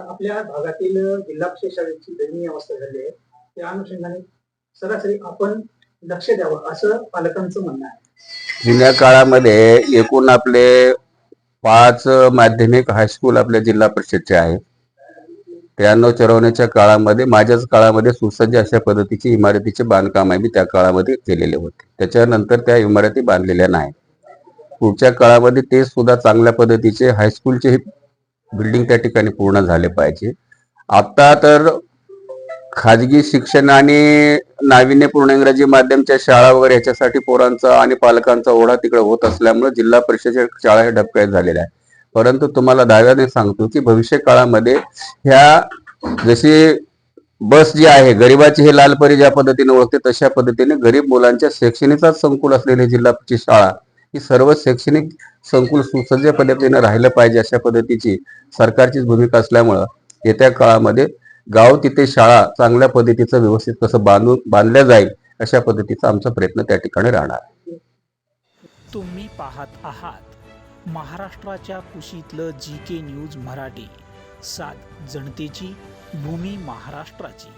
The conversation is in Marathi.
आपल्या भागातील जिल्हा शाळेची दयनीय अवस्था झाली आहे. त्या अनुषंगाने सरासरी आपण लक्ष द्यावं असं पालकांचं म्हणणं आहे. जुन्या काळामध्ये एकूण आपले पाच माध्यमिक हायस्कूल आपल्या जिल्हा परिषदचे आहे. त्र्याण्णव चौऱ्याण्णवच्या काळामध्ये माझ्याच काळामध्ये सुसज्ज अशा पद्धतीची इमारतीचे बांधकाम आम्ही त्या काळामध्ये केलेले होते. त्याच्यानंतर त्या इमारती बांधलेल्या नाही पुढच्या काळामध्ये ते सुद्धा चांगल्या पद्धतीचे हायस्कूलचे बिल्डिंग त्या ठिकाणी पूर्ण झाले पाहिजे. आता तर खाजगी शिक्षण आणि नाविन्यपूर्ण इंग्रजी माध्यमच्या शाळा वगैरे याच्यासाठी पोरांचा आणि पालकांचा ओढा तिकडे होत असल्यामुळे जिल्हा परिषदेच्या शाळा ह्या डबक्यात झालेल्या आहे परंतु तुम्हाला दाव्याने सांगतो की भविष्य काळामध्ये ह्या जशी बस जी आहे गरिबाची हे लालपरी ज्या पद्धतीने ओळखते तशा पद्धतीने गरीब मुलांच्या शैक्षणिकाच संकुल असलेली जिल्हा शाळा ही सर्व शैक्षणिक संकुल सुसज्ज पद्धतीने राहिलं पाहिजे अशा पद्धतीची सरकारचीच भूमिका असल्यामुळं येत्या काळामध्ये गाव तिथे शाळा चांगल्या पद्धतीचं व्यवस्थित कसं बांधून बांधल्या जाईल अशा पद्धतीचा आमचा प्रयत्न त्या ठिकाणी राहणार तुम्ही पाहत आहात महाराष्ट्राच्या कुशीतलं जी के न्यूज मराठी. सात जनतेची भूमी महाराष्ट्राची.